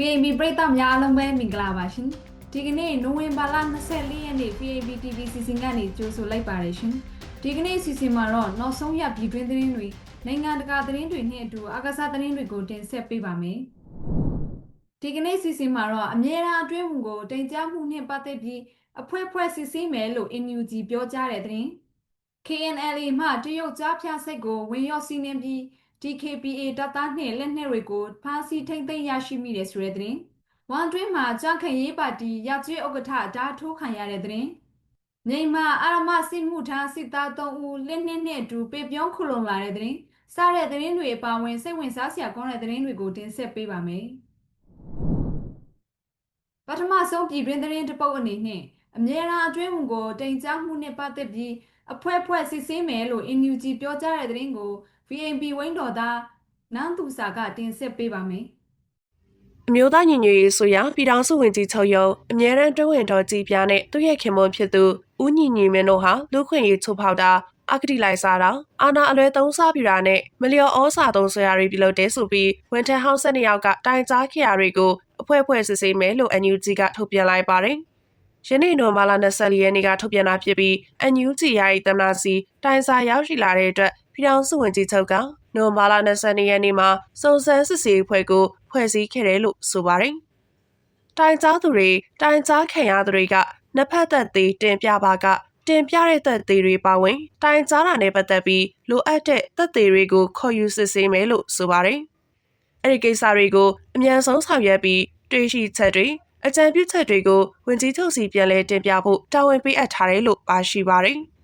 VAB ပရိသတ်များအားလုံးပဲမင်္ဂလာပါရှင်ဒီကနေ့နိုဝင်ဘာလ24ရက်နေ့ VAB TV စီစဉ်ကနေကြိုဆိုလိုက်ပါတယ်ရှင်ဒီကနေ့စီစဉ်မှာတော့နောက်ဆုံးရပြည်တွင်းသတင်းတွေနိုင်ငံတကာသတင်းတွေနဲ့အတူအာကာသသတင်းတွေကိုတင်ဆက်ပေးပါမယ်ဒီကနေ့စီစဉ်မှာတော့အမြဲတမ်းအတွင်းဝင်ကိုတင်ကြားမှုနဲ့ပတ်သက်ပြီးအဖွဲ့ဖွဲ့စစ်ဆေးမယ်လို့ NUG ပြောကြားတဲ့သတင်း KNLA မှတရုတ်ကြားဖြတ်စိတ်ကိုဝင်ရောက်စီးနှင်းပြီး DKPA တပ်သားနှင့်လက်နက်တွေကိုဖမ်းဆီးထိမ့်သိမ်းရရှိမိတယ်ဆိုတဲ့သတင်း။ဝန်တွင်းမှာကြန့်ခိုင်ရေးပါတီရကျွေးဥက္ကဋ္ဌဓာတ်ထိုးခံရတဲ့သတင်း။မြန်မာအာရမစစ်မှုထမ်းစစ်သား3ဦးလက်နက်နဲ့အတူပေပြောင်းခုလုံလာတဲ့သတင်း။စားတဲ့သတင်းတွေအပါအဝင်စိတ်ဝင်စားစရာကောင်းတဲ့သတင်းတွေကိုတင်ဆက်ပေးပါမယ်။ပထမဆုံးပြည်တွင်းသတင်းတစ်ပုဒ်အနေနဲ့အမြဲတမ်းအတွင်းဝင်ကိုတင်ကြားမှုနဲ့ပတ်သက်ပြီးအဖွဲ့ဖွဲ့စစ်ဆေးမယ်လို့ NUG ပြောကြားတဲ့သတင်းကို VNB ဝင်းတော်သားနန်းသူစာကတင်ဆက်ပေးပါမယ်အမျိုးသားညီညွတ်ရေးဆိုရာပြည်ထောင်စုဝန်ကြီးချုပ်ရုံးအမြဲတမ်းတွဲဝင်တော်ကြီးပြားနဲ့သူ့ရဲ့ခင်မွန်းဖြစ်သူဦးညီညီမင်းတို့ဟာလူခွင့်ရေးချိုးဖောက်တာအကတိလိုက်စားတာအာနာအလွဲသုံးစားပြတာနဲ့မလျော်ဩစာသုံးဆွေရာတွေပြုလုပ်တဲ့ဆိုပြီးဝန်ထမ်းဟောင်းဆက်နှစ်ယောက်ကတိုင်ကြားခဲ့ရတွေကိုအဖွဲ့ဖွဲ့စစ်ဆေးမယ်လို့ NUG ကထုတ်ပြန်လိုက်ပါတယ်။ယနေ့နိုမာလာ24ရက်နေ့ကထုတ်ပြန်တာဖြစ်ပြီး NUG ရာ၏သမ္မတစီတိုင်စာရောက်ရှိလာတဲ့အတွက် ပြည်ထောင်စုဝန်ကြီးချုပ်ကနိုမာလာ22ရက်နေ့မှာစုံစမ်းစစ်ဆေးအဖွဲ့ကိုဖွဲ့စည်းခဲ့တယ်လို့ဆိုပါတယ်။တိုင်ကြားသူတွေတိုင်ကြားခံရသူတွေကနှစ်ဖက်သက်သေးတင်ပြပါကတင်ပြတဲ့သက်သေးတွေပါဝင် တိုင်ကြားတာနဲ့ပတ်သက်ပြီးလိုအပ်တဲ့သက်သေးတွေကိုခေါ်ယူစစ်ဆေးမယ်လို့ဆိုပါတယ်။အဲ့ဒီကိစ္စတွေကိုအမြန်ဆုံးဆောင်ရွက်ပြီးတွေးရှိချက်တွေအကြံပြုချက်တွေကိုဝင်ကြီးချုပ်စီပြန်လည်တင်ပြဖို့တာဝန်ပေးအပ်ထားတယ်လို့ပါရှိပါတယ်။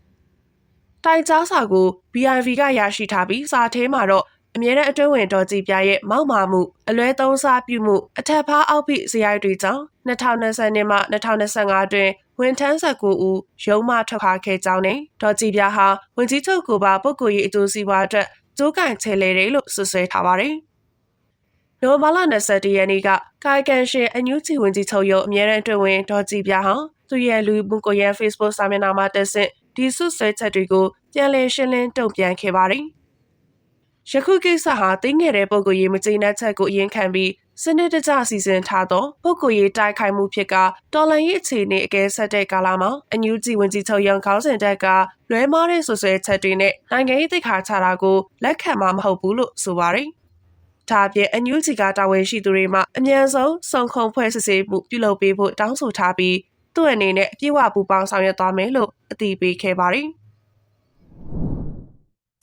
တိုင်ကြားစာကို BIV ကရရှိထားပြီးစာထဲမှာတော့အမြဲတမ်းအတွင်းဝင်တော်ကြီးပြရဲ့မောက်မာမှုအလွဲသုံးစားပြုမှုအထက်ဖားအောက်ဖိစရိုက်တွေကြောင့်2020နှစ်မှ2025အတွင်းဝန်ထမ်း19ဦးရုံးမှထွက်ခွာခဲ့ကြောင်းနဲ့ဒေါ်ကြည်ပြဟာဝန်ကြီးချုပ်ကိုပါပုဂ္ဂိုလ်ရေးအကျိုးစီးပွားအတွက်ကြိုးကန်ချေလေတယ်လို့ဆွဆွဲထားပါတယ်။နိုဘာလ21ရက်နေ့ကကာယကံရှင်အန်ယူဂျီဝန်ကြီးချုပ်ရုံးအမြဲတမ်းအတွင်းဝင်ဒေါ်ကြည်ပြဟာသူရဲ့လူမှုကွန်ရက် Facebook စာမျက်နှာမှာတက်ဆင့် ဒီဆွဆွဲချက်တွေကိုပြန်လည်ရှင်းလင်းတုံ့ပြန်ခဲ့ပါတယ်။ယခုကိစ္စဟာတင်းငယ်တဲ့ပုံကိုရေးမကျေနပ်ချက်ကိုအရင်ခံပြီးစနစ်တကျစီစဉ်ထားသောပုဂ္ဂိုလ်ရေးတိုက်ခိုက်မှုဖြစ်ကတော်လန်ရေးအခြေအနေအကဲဆက်တဲ့ကာလမှာအန်ယူဂျီဝန်ကြီးချုပ်ရန်ခေါင်းစဉ်တက်ကလွဲမားတဲ့ဆွဆွဲချက်တွေနဲ့နိုင်ငံရေးသိက္ခာချတာကိုလက်ခံမှာမဟုတ်ဘူးလို့ဆိုပါတယ်။ဒါအပြင်အန်ယူဂျီကတာဝန်ရှိသူတွေမှအမြန်ဆုံးစုံခုံဖွဲ့စစ်ဆေးမှုပြုလုပ်ပေးဖို့တောင်းဆိုထားပြီး သူ့အနေနဲ့အပြည့်အဝပူးပေါင်းဆောင်ရွက်သွားမယ်လို့အသိပေးခဲ့ပါတယ်။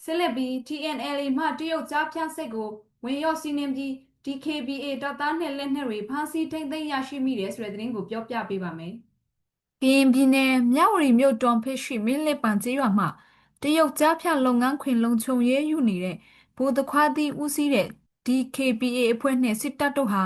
ဆက်လက်ပြီး TNLA မှတရုတ်ကြားဖြတ်စိတ်ကိုဝင်ရောက်စီးနှင်းပြီး DKBA တပ်သားနဲ့လက်နက်တွေဖမ်းဆီးထိမ့်သိမ်းရရှိမိတယ်ဆိုတဲ့သတင်းကိုပြောပြပေးပါမယ်။ကရင်ပြည်နယ်မြဝတီမြို့တော်ဖစ်ရှိမင်းလက်ပံကျေးရွာမှာတရုတ်ကြားဖြတ်လုပ်ငန်းခွင်လုံခြုံရေးယူနေတဲ့ဗိုလ်တခွားသီးဦးစီးတဲ့ DKBA အဖွဲ့နဲ့စစ်တပ်တို့ဟာ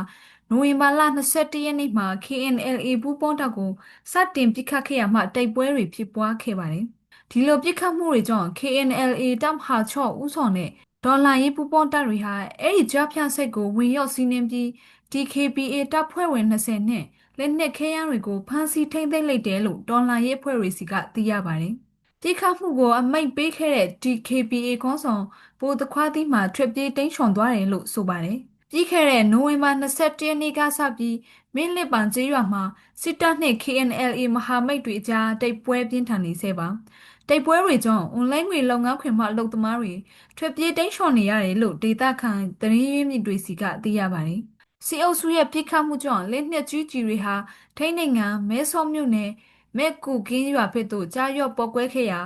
နိုဝင်ဘာလ22ရက်နေ့မှာ KNLA ပူးပေါင်းတပ်ကိုစတင်ပစ်ခတ်ခဲ့ရမှတိုက်ပွဲတွေဖြစ်ပွားခဲ့ပါတယ်။ဒီလိုပြစ်ခတ်မှုတွေကြောင့် KNLA တပ်မဟာ6ဦးဆောင်တဲ့ဒေါ်လာရေးပူပေါင်းတပ်တွေဟာအဲ့ဒီကြားဖြတ်စိတ်ကိုဝင်ရောက်စီးနှင်းပြီး DKPA တပ်ဖွဲ့ဝင်20နဲ့လက်နက်ခဲယမ်းတွေကိုဖမ်းဆီးထိန်းသိမ်းလိုက်တယ်လို့ဒေါ်လာရေးအဖွဲ့တွေစီကသိရပါတယ်။ပြစ်ခတ်မှုကိုအမိတ်ပေးခဲ့တဲ့ DKPA ခေါင်းဆောင်ပိုတခွားသီးမှထွက်ပြေးတိမ်းရှောင်သွားတယ်လို့ဆိုပါတယ်။ ပြီးခဲ့တဲ့နိုဝင်ဘာ21ရက်နေ့ကစပြီးမင်းလက်ပံကျေးရွာမှာစစ်တပ်နှင့် KNLA မဟာမိတ်တွေအကြားတိုက်ပွဲပြင်းထန်နေဆဲပါတိုက်ပွဲတွေကြောင့်အွန်လိုင်းငွေလုပ်ငန်းခွင်မှအလုပ်သမားတွေထွက်ပြေးတိမ်းရှောင်နေရတယ်လို့ဒေတာခန်သတင်းရင်းမြစ်တွေစီကသိရပါတယ်။စီအုပ်စုရဲ့ပြစ်ခတ်မှုကြောင့်လက်နက်ကြီးကြီးတွေဟာထိန်းနိုင်ငံမဲဆော့မြို့နယ်မဲကူကင်းရွာဖက်သို့ကြားရော့ပေါက်ကွဲခဲ့ရာ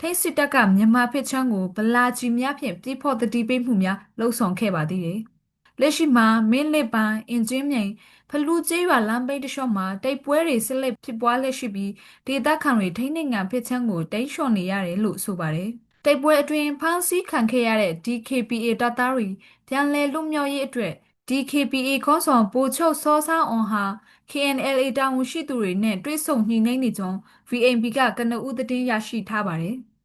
ထိတ်စစ်တပ်ကမြန်မာဖက်ချမ်းကိုဗလာကြီးများဖြင့်ပြစ်ဖို့တတိပိတ်မှုများလှုံ့ဆော်ခဲ့ပါသေးတယ်။ လက်ရှိမှာမင်းလက်ပံအင်ဂျင်မြိုင်ဖလူကျေးရွာလမ်းပိတ်တလျှော့မှာတိုက်ပွဲတွေဆက်လက်ဖြစ်ပွားလက်ရှိပြီးဒေသခံတွေထိန်းနိုင်ငံဖစ်ချမ်းကိုတိမ်းရှောင်နေရတယ်လို့ဆိုပါတယ်။တိုက်ပွဲအတွင်းဖမ်းဆီးခံခဲ့ရတဲ့ DKPA တပ်သားတွေပြန်လည်လွတ်မြောက်ရေးအတွက် DKPA ခေါင်းဆောင်ပိုချုပ်စောဆန်းအောင်ဟာ KNLA တာဝန်ရှိသူတွေနဲ့တွေ့ဆုံညှိနှိုင်းနေကြောင်း VNP ကကနဦးသတင်းရရှိထားပါတယ်။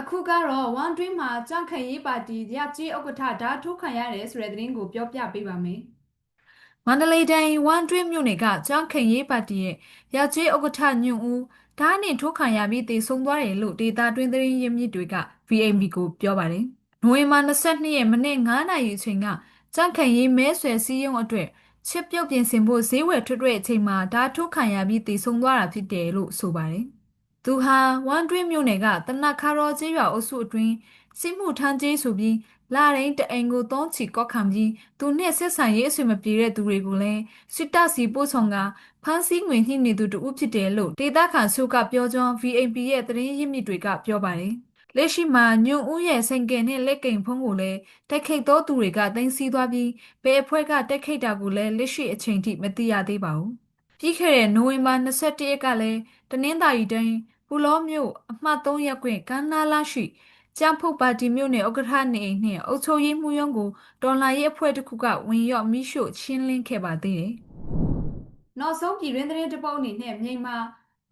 အခုကတော့ One Dream မှာကြန့်ခိုင်ရေးပါတီရကြီးဥက္ကဋ္ဌဓာတ်ထုတ်ခံရတယ်ဆိုတဲ့သတင်းကိုပြောပြပေးပါမယ်။မန္တလေးတိုင်းဝမ်တွင်းမြို့နယ်ကကြောင်းခင်ရေးပါတီရဲ့ရကျွေးဥက္ကဋ္ဌညွန့်ဦးဓာတ်နဲ့ထိုးခံရပြီးတည်ဆုံသွားတယ်လို့ဒေတာတွင်းသတင်းရင်းမြစ်တွေက VAB ကိုပြောပါတယ်။နိုဝင်ဘာ22ရက်မနေ့9နာရီအချိန်ကကြန့်ခိုင်ရေးမဲဆွယ်စည်းရုံးအတွက်ချစ်ပြုတ်ပြင်ဆင်ဖို့ဈေးဝယ်ထွက်တဲ့အချိန်မှာဓာတ်ထုတ်ခံရပြီးတည်ဆုံသွားတာဖြစ်တယ်လို့ဆိုပါတယ်။ သူဟာဝမ်တွင်းမြို့နယ်ကတနခါရောကျေးရွာအုပ်စုအတွင်းစစ်မှုထမ်းကျေးဆိုပြီးလာရင်တအိမ်ကိုသုံးချီကောက်ခံပြီးသူနဲ့ဆက်ဆံရေးအဆွေမပြေတဲ့သူတွေကိုလည်းစစ်တပ်စီပို့ဆောင်ကဖမ်းဆီးငွေညှိနေသူတူဖြစ်တယ်လို့ဒေသခံစုကပြောကြောင်း VAP ရဲ့သတင်းရင်းမြစ်တွေကပြောပါတယ်။လက်ရှိမှာညွန့်ဦးရဲ့ဆိုင်ကယ်နဲ့လက်ကိမ်ဖုံးကိုလည်းတိုက်ခိတ်သောသူတွေကတင်စီသွားပြီးဘယ်အဖွဲ့ကတိုက်ခိတ်တာကိုလည်းလက်ရှိအချိန်ထိမသိရသေးပါဘူး။ပြီးခဲ့တဲ့နိုဝင်ဘာ21ရက်ကလည်းတနင်္သာရီတိုင်း ပူလောမြို့အမှတ်3ရပ်ကွက်ကမ်းနားလာရှိကျန်းဖုတ်ပါတီမြို့နယ်ဥက္ကဋ္ဌနေအိမ်နဲ့အုပ်ချုပ်ရေးမှူးရုံးကိုတော်လှန်ရေးအဖွဲ့တစ်ခုကဝင်ရောက်မိရှို့ရှင်းလင်းခဲ့ပါသေးတယ်။နောက်ဆုံးပြည်တွင်းသတင်းတစ်ပုဒ်အနေနဲ့မြန်မာ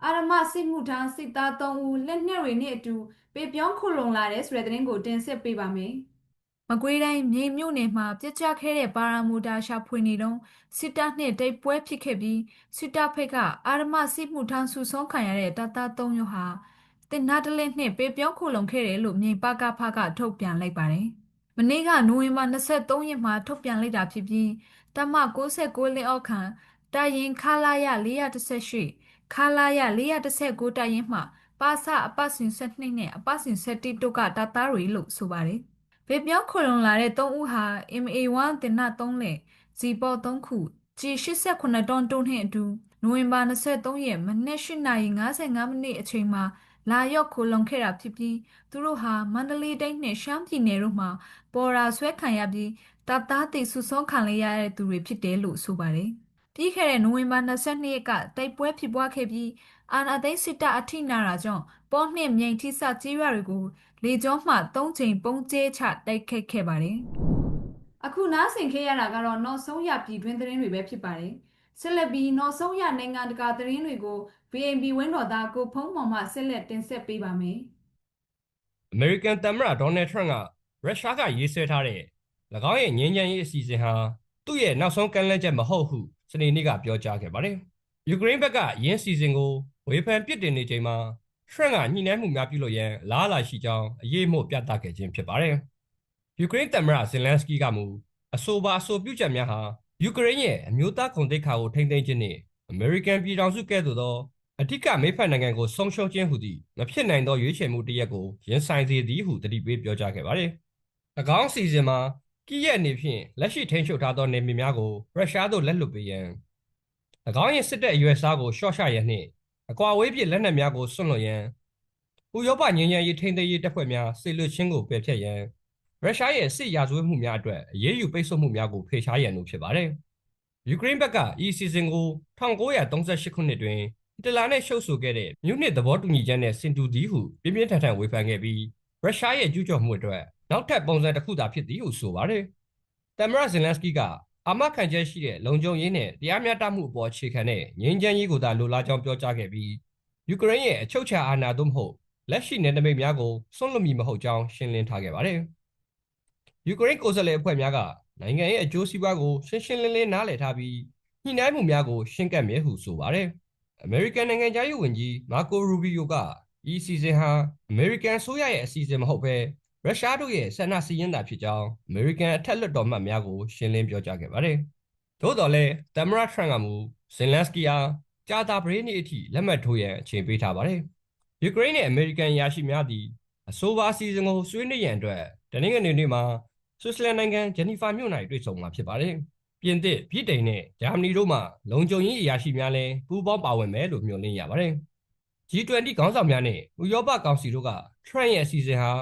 အာရမစစ်မှုထမ်းစစ်သား3ဦးလက်နက်တွေနဲ့အတူပေပြောင်းခုလုံလာတဲ့ဆိုတဲ့သတင်းကိုတင်ဆက်ပေးပါမယ်။ မကွေးတိုင်းမြိတ်မြို့နယ်မှာပြစ်ကျခဲ့တဲ့ပါရာမူတာရှာဖွေနေတော့စစ်တပ်နဲ့တိုက်ပွဲဖြစ်ခဲ့ပြီးစစ်တပ်ဖက်ကအာရမစစ်မှုထမ်းစုဆုံးခံရတဲ့တပ်သား3ယောက်ဟာတင်နာတလက်နဲ့ပေပြောင်းခုလုံခဲ့တယ်လို့မြိတ်ပကဖကထုတ်ပြန်လိုက်ပါတယ်။မနေ့ကနိုဝင်ဘာ23ရက်မှာထုတ်ပြန်လိုက်တာဖြစ်ပြီးတမ69လက်အောက်ခံတာရင်ခလာရ418ခလာရ419တာရင်မှပါစအပတ်စဉ်12နဲ့အပတ်စဉ်17တို့ကတပ်သားတွေလို့ဆိုပါတယ်။ ပေပြောင်းခုလုံလာတဲ့3ဦးဟာ MA1 တင်နာ3လက်ဇီပေါ်3ခုဂျီ88တွန်းတုံးနှင့်အတူနိုဝင်ဘာ23ရက်မနက်8:55မိနစ်အချိန်မှာလာရောက်ခိုလုံခဲ့တာဖြစ်ပြီးသူတို့ဟာမန္တလေးတိုင်းနဲ့ရှမ်းပြည်နယ်တို့မှာပေါ်ရာဆွဲခံရပြီးတပ်သားတေဆုဆုံးခံရတဲ့သူတွေဖြစ်တယ်လို့ဆိုပါတယ်။ပြီးခဲ့တဲ့နိုဝင်ဘာ22ရက်ကတိုက်ပွဲဖြစ်ပွားခဲ့ပြီးအာနာသိန်းစစ်တပ်အထိနာတာကြောင့်ပေါ်နှင့်မြိန်ထိစကြေးရွာတွေကို လေကြောမှ၃ချိန်ပုံကျဲချတိုက်ခတ်ခဲ့ပါတယ်။အခုနားဆင်ခဲ့ရတာကတော့နောက်ဆုံးရပြည်တွင်းသတင်းတွေပဲဖြစ်ပါတယ်။ဆက်လက်ပြီးနောက်ဆုံးရနိုင်ငံတကာသတင်းတွေကို VNB ဝင်းတော်သားကိုဖုံးမောင်မှဆက်လက်တင်ဆက်ပေးပါမယ်။အမေရိကန်သမ္မတဒေါ်နယ်ထရန့်ကရုရှားကရေးဆွဲထားတဲ့၎င်းရဲ့ငြိမ်းချမ်းရေးအစီအစဉ်ဟာသူ့ရဲ့နောက်ဆုံးကမ်းလှမ်းချက်မဟုတ်ဟုစနေနေ့ကပြောကြားခဲ့ပါတယ်။ယူကရိန်းဘက်ကယင်းစီစဉ်ကိုဝေဖန်ပြစ်တင်နေချိန်မှာ ထရန့်ကညှိနှိုင်းမှုများပြုလုပ်ရန်လားလာရှိကြောင်းအရေးမို့ပြသခဲ့ခြင်းဖြစ်ပါတယ်။ယူကရိန်းသမ္မတဇင်လန်စကီကမူအဆိုပါအဆိုပြုချက်များဟာယူကရိန်းရဲ့အမျိုးသားခုံတိတ်ခါကိုထိမ့်သိမ်းခြင်းနှင့်အမေရိကန်ပြည်ထောင်စုကဲ့သို့သောအဓိကမိဖက်နိုင်ငံကိုဆုံးရှုံးခြင်းဟူသည့်မဖြစ်နိုင်သောရွေးချယ်မှုတစ်ရက်ကိုရင်ဆိုင်စေသည်ဟုတတိပေးပြောကြားခဲ့ပါတယ်။၎င်းစီစဉ်မှာကိရဲ့အနေဖြင့်လက်ရှိထိန်းချုပ်ထားသောနေမြေများကိုရုရှားသို့လက်လွတ်ပေးရန်၎င်းရဲ့စစ်တပ်အရွယ်စားကိုရှော့ချရန်နှင့် အကွာဝေးပြစ်လက်နက်များကိုစွန့်လွတ်ရန်ဥရောပငြိမ်းချမ်းရေးထိန်းသိမ်းရေးတပ်ဖွဲ့များစေလွှတ်ခြင်းကိုပယ်ဖျက်ရန်ရုရှားရဲ့စစ်ရာဇဝတ်မှုများအတွက်အရေးယူပိတ်ဆို့မှုများကိုဖေရှားရန်တို့ဖြစ်ပါတယ်။ယူကရိန်းဘက်ကဤစီစဉ်ကို1938ခုနှစ်တွင်တလာနဲ့ရှုပ်ဆိုခဲ့တဲ့မြူနစ်သဘောတူညီချက်နဲ့စင်တူသည်ဟုပြင်းပြင်းထန်ထန်ဝေဖန်ခဲ့ပြီးရုရှားရဲ့ကျူးကျော်မှုအတွက်နောက်ထပ်ပုံစံတစ်ခုသာဖြစ်သည်ဟုဆိုပါတယ်။တမ်မရဇင်လန်စကီက အာမခံချက်ရှိတဲ့လုံခြုံရေးနဲ့တရားမျှတမှုအပေါ်အခြေခံတဲ့ငြိမ်းချမ်းရေးကိုသာလိုလားကြောင်းပြောကြားခဲ့ပြီးယူကရိန်းရဲ့အချုပ်ချာအာဏာသို့မဟုတ်လက်ရှိနယ်နိမိတ်များကိုစွန့်လွတ်မည်မဟုတ်ကြောင်းရှင်းလင်းထားခဲ့ပါတယ်။ယူကရိန်းကိုယ်စားလှယ်အဖွဲ့များကနိုင်ငံရဲ့အကျိုးစီးပွားကိုရှင်းရှင်းလင်းလင်းနားလည်ထားပြီးညှိနှိုင်းမှုများကိုရှင်းကပ်မြဲဟုဆိုပါတယ်။အမေရိကန်နိုင်ငံသားရေးဝန်ကြီးမာကိုရူဘီယိုကဤစီစဉ်ဟာအမေရိကန်ဆိုရရဲ့အစီအစဉ်မဟုတ်ဘဲ ရုရှားတို့ရဲ့ဆန္ဒစီရင်တာဖြစ်ကြောင်းအမေရိကန်အထက်လွှတ်တော်မှတ်များကိုရှင်းလင်းပြောကြားခဲ့ပါတယ်။သို့တော်လည်းသမ္မတထရန့်ကမူဇင်လန်စကီအားကြာတာပရေးနေ့အထိလက်မှတ်ထိုးရန်အချိန်ပေးထားပါတယ်။ယူကရိန်းနဲ့အမေရိကန်ရရှိများသည့်အဆိုပါစီစဉ်ကိုဆွေးနွေးရန်အတွက်တနင်္ဂနွေနေ့မှာဆွစ်ဇာလန်နိုင်ငံဂျနီဖာမြို့၌တွေ့ဆုံမှာဖြစ်ပါတယ်။ပြင်သစ်ဗြိတိန်နဲ့ဂျာမနီတို့မှလုံခြုံရေးအရာရှိများလည်းပူးပေါင်းပါဝင်မယ်လို့မျှော်လင့်ရပါတယ်။ G20 ခေါင်းဆောင်များနဲ့ဥရောပကောင်စီတို့က Trump ရဲ့အစီအစဉ်ဟာ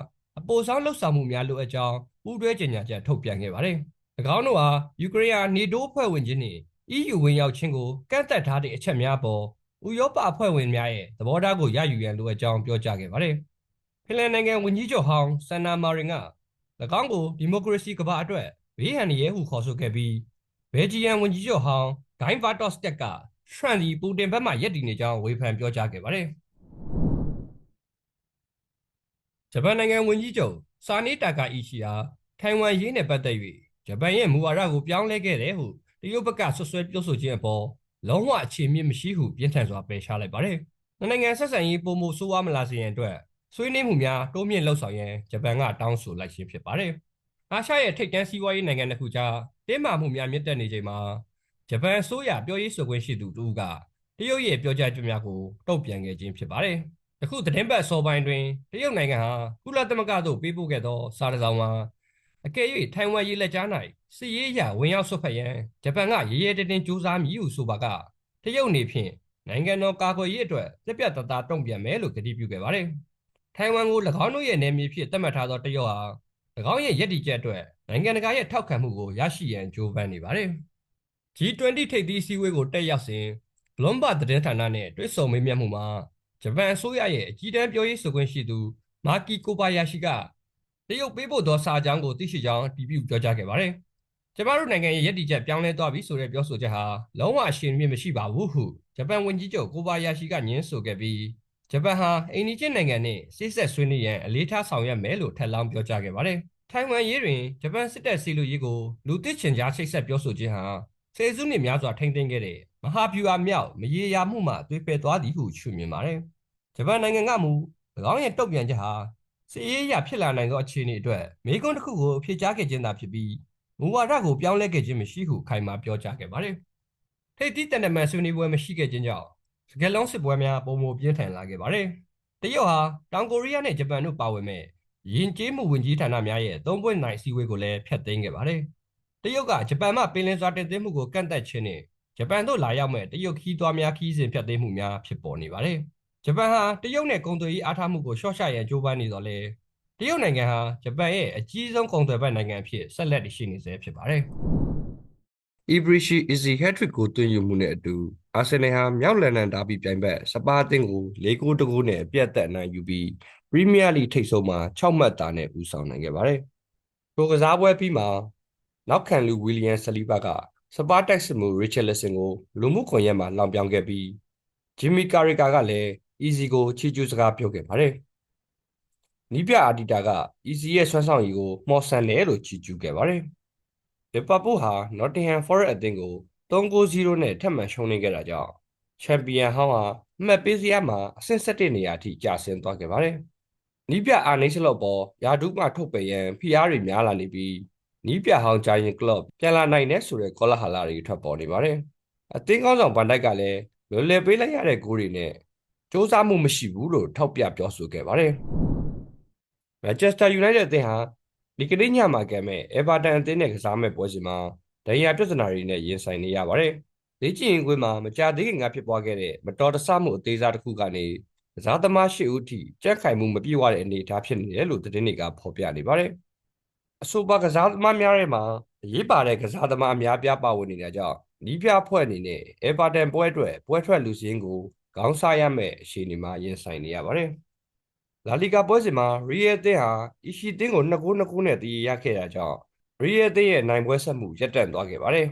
အပိုဆောင်လှုပ်ဆောင်မှုများလိုအပ်ကြောင်းပူးတွဲကြေညာချက်ထုတ်ပြန်ခဲ့ပါတယ်။၎င်းတို့ဟာယူကရိန်းဟာနေတိုးအဖွဲ့ဝင်ချင်းနဲ့ EU ဝင်ရောက်ခြင်းကိုကန့်သက်ထားတဲ့အချက်များပေါ်ဥရောပအဖွဲ့ဝင်များရဲ့သဘောထားကိုရယူရန်လိုအပ်ကြောင်းပြောကြားခဲ့ပါတယ်။ဖင်လန်နိုင်ငံဝန်ကြီးချုပ်ဟောင်းဆန်နာမာရင်က၎င်းကိုဒီမိုကရေစီကမ္ဘာအတွက်ဘေးဟန်ရဲဟုခေါ်ဆိုခဲ့ပြီးဘယ်ဂျီယန်ဝန်ကြီးချုပ်ဟောင်းဂိုင်းဗာတော့စတက်ကထရန့်ဒီပူတင်ဘက်မှရက်တည်နေကြောင်းဝေဖန်ပြောကြားခဲ့ပါတယ်။ ဂျပန်နိုင်ငံဝန်ကြီးချုပ်စာနေတာကာအီရှီဟာထိုင်ဝမ်ရေးနယ်ပတ်သက်၍ဂျပန်ရဲ့မူဝါဒကိုပြောင်းလဲခဲ့တယ်ဟုတရုတ်ဘက်ကဆွဆွဲပြောဆိုခြင်းအပေါ်လုံးဝအခြေမြင့်မရှိဟုပြင်းထန်စွာပယ်ချလိုက်ပါတယ်။နိုင်ငံဆက်ဆံရေးပုံမှုဆိုးဝါးမလာစေရန်အတွက်ဆွေးနွေးမှုများတိုးမြင့်လှုပ်ဆောင်ရန်ဂျပန်ကတောင်းဆိုလိုက်ခြင်းဖြစ်ပါတယ်။အာရှရဲ့ထိပ်တန်းစီးပွားရေးနိုင်ငံတစ်ခုကြားတင်းမာမှုများမြင့်တက်နေချိန်မှာဂျပန်အစိုးရပြောရေးဆိုခွင့်ရှိသူတူကတရုတ်ရဲ့ပြောကြားချက်များကိုတုံ့ပြန်ခဲ့ခြင်းဖြစ်ပါတယ်။ အခုသတင်းပတ်စောပိုင်းတွင်တရုတ်နိုင်ငံဟာကုလသမဂ္ဂသို့ပေးပို့ခဲ့သောစာတစ်စောင်မှာအကယ်၍ထိုင်ဝမ်ရေလက်ကြား၌စစ်ရေးအရာဝင်ရောက်ဆွတ်ဖက်ရန်ဂျပန်ကရေရဲတင်းတင်းကြိုးစားမည်ဟုဆိုပါကတရုတ်နေဖြင့်နိုင်ငံတော်ကာကွယ်ရေးအတွက်ပြက်ပြက်တသားတုံ့ပြန်မယ်လို့ကတိပြုခဲ့ပါတယ်။ထိုင်ဝမ်ကို၎င်းတို့ရဲ့နယ်မြေဖြစ်သတ်မှတ်ထားသောတရုတ်ဟာ၎င်းရဲ့ရည်တည်ချက်အတွက်နိုင်ငံတကာရဲ့ထောက်ခံမှုကိုရရှိရန်ကြိုးပမ်းနေပါတယ်။ G20 ထိပ်သီးအစည်းအဝေးကိုတက်ရောက်စဉ် Bloomberg သတင်းဌာနနဲ့တွေ့ဆုံမေးမြန်းမှုမှာ ဂျပန်အစိုးရရဲ့အကြီးတန်းပြောရေးဆိုခွင့်ရှိသူမာကီကိုဘာယာရှိကတရုတ်ပေးပို့သောစာကြောင်းကိုသိရှိကြောင်းတည်ပြုပြောကြားခဲ့ပါတယ်။ကျမတို့နိုင်ငံရဲ့ရည်တည်ချက်ပြောင်းလဲသွားပြီဆိုတဲ့ပြောဆိုချက်ဟာလုံးဝအရှင်မြင့်မရှိပါဘူးဟုဂျပန်ဝန်ကြီးချုပ်ကိုဘာယာရှိကညင်းဆိုခဲ့ပြီးဂျပန်ဟာအိန္ဒိချင်းနိုင်ငံနဲ့စိတ်ဆက်ဆွေးနွေးရန်အလေးထားဆောင်ရွက်မယ်လို့ထပ်လောင်းပြောကြားခဲ့ပါတယ်။ထိုင်ဝမ်ရေးတွင်ဂျပန်စစ်တပ်စီလူရေးကိုလူသစ်ချင်ကြားချိတ်ဆက်ပြောဆိုခြင်းဟာဆယ်စုနှစ်များစွာထိမ့်သိမ်းခဲ့တဲ့ မဟာဗျူဟာမြောက်မရေရာမှုမှသွေးပယ်သွားသည်ဟုရှုမြင်ပါတယ်။ဂျပန်နိုင်ငံကမူ၎င်းရဲ့တုံ့ပြန်ချက်ဟာစစ်ရေးအရာဖြစ်လာနိုင်သောအခြေအနေအတွက်မေကွန်းတစ်ခုကိုဖြေကြားခဲ့ခြင်းသာဖြစ်ပြီးမူဝါဒကိုပြောင်းလဲခဲ့ခြင်းမရှိဟုခိုင်မာပြောကြားခဲ့ပါတယ်။ထိပ်သီးတန်တမန်ဆွေးနွေးပွဲမရှိခဲ့ခြင်းကြောင့်စကလုံးစစ်ပွဲများပုံမပြင်းထန်လာခဲ့ပါတယ်။တရုတ်ဟာတောင်ကိုရီးယားနဲ့ဂျပန်တို့ပါဝင်မဲ့ယဉ်ကျေးမှုဝင်ကြီးဌာနများရဲ့သုံးပွင့်နိုင်စည်းဝေးကိုလည်းဖျက်သိမ်းခဲ့ပါတယ်။တရုတ်ကဂျပန်မှပင်လယ်စွာတင်သွင်းမှုကိုကန့်သတ်ခြင်းနဲ့ ဂျပန်တို့လာရောက်မဲ့တရုတ်ခီးသွွားများခီးစဉ်ဖျက်သိမ်းမှုများဖြစ်ပေါ်နေပါတယ်။ဂျပန်ဟာတရုတ်နဲ့ကုန်သွယ်ရေးအားထားမှုကိုရှော့ချရန်ကြိုးပမ်းနေတော့လေတရုတ်နိုင်ငံဟာဂျပန်ရဲ့အကြီးဆုံးကုန်သွယ်ဘက်နိုင်ငံအဖြစ်ဆက်လက်တည်ရှိနေဆဲဖြစ်ပါတယ်။ Ibrishi Easy Hat-trick ကိုသွင်းယူမှုနဲ့အတူအာဆင်နယ်ဟာမြောက်လန်ဒန်ဒါဘီပြိုင်ဘက်စပါးအသင်းကို၄ဂိုးတဂိုးနဲ့အပြတ်သက်အနိုင်ယူပြီးပရီးမီးယားလိထိပ်ဆုံးမှာ6မှတ်တာနဲ့ဦးဆောင်နိုင်ခဲ့ပါတယ်။ထိုကစားပွဲပြီးမှာနောက်ခံလူဝီလီယံဆလီဘာက စပါးတက်စစ်မှုရစ်ချယ်လစ်ဆင်ကိုလူမှုခွန်ရက်မှာလောင်ပြောင်ခဲ့ပြီးဂျင်မီကာရီကာကလည်း Easy ကိုချီကျူးစကားပြောခဲ့ပါတယ်။နီးပြအာဒီတာက Easy ရဲ့ဆွမ်းဆောင်ရည်ကိုမှော်ဆန်တယ်လို့ချီကျူးခဲ့ပါတယ်။လီဗာပူးဟာ Nottingham Forest အသင်းကို3-0နဲ့ထပ်မံရှုံးနိမ့်ခဲ့တာကြောင့်ချန်ပီယံဟောင်းဟာအမှတ်ပေးစရာမှာအဆင့်7နေရာအထိကျဆင်းသွားခဲ့ပါတယ်။နီးပြအာနိစလော့ပေါ်ယာဒူးမှထုတ်ပယ်ရန်ဖိအားတွေများလာနေပြီး နီးပြဟောင်းဂျိုင်းကလော့ပြန်လာနိုင်တဲ့ဆိုတဲ့ကောလာဟာလာတွေထွက်ပေါ်နေပါတယ်။အသင်းကောင်းဆောင်ဗန်ဒိုက်ကလည်းလွယ်လွယ်ပေးလိုက်ရတဲ့ဂိုးတွေနဲ့စ조사မှုမရှိဘူးလို့ထောက်ပြပြောဆိုခဲ့ပါတယ်။ Manchester United အသင်းဟာဒီကနေ့ညမှာကမ်းမဲ့ Everton အသင်းနဲ့ကစားမဲ့ပွဲစဉ်မှာဒဏ်ရာပြဿနာတွေနဲ့ရင်ဆိုင်နေရပါတယ်။လေ့ကျင့်ရေးကွင်းမှာမကြာသေးခင်ကဖြစ်ပွားခဲ့တဲ့မတော်တဆမှုအသေးစားတစ်ခုကနေကစားသမား၈ဦးထိကြက်ခိုင်မှုမပြည့်ဝတဲ့အနေအထားဖြစ်နေတယ်လို့သတင်းတွေကဖော်ပြနေပါတယ်။ အဆိုပါကစားသမားများထဲမှာအရေးပါတဲ့ကစားသမားအများပြားပါဝင်နေတာကြောင့်နီးပြဖွဲ့အနေနဲ့ Everton ပွဲအတွက်ပွဲထွက်လူစင်းကိုခေါင်းစားရမယ့်အခြေအနေမှာရင်ဆိုင်နေရပါတယ်။လာလီဂါပွဲစဉ်မှာရီယယ်အသင်းဟာအီရှီအသင်းကို2ဂိုး2ဂိုးနဲ့တည်ရခဲ့တာကြောင့်ရီယယ်အသင်းရဲ့နိုင်ပွဲဆက်မှုရပ်တန့်သွားခဲ့ပါတယ်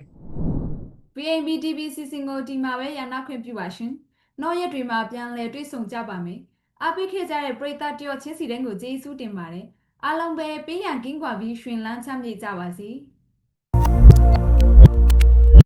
။ BNB TV စီစဉ်ကိုဒီမှာပဲရနာခွင့်ပြုပါရှင်။နောက်ရက်တွေမှာပြန်လည်တွေ့ဆုံကြပါမယ်။အားပေးခဲ့ကြတဲ့ပရိသတ်တယောချင်းစီတိုင်းကိုကျေးဇူးတင်ပါတယ်။ အားလုံးပဲပေးရန်ကင်းကွာပြီးရှင်လန်းချမ်းမြေ့ကြပါစေ။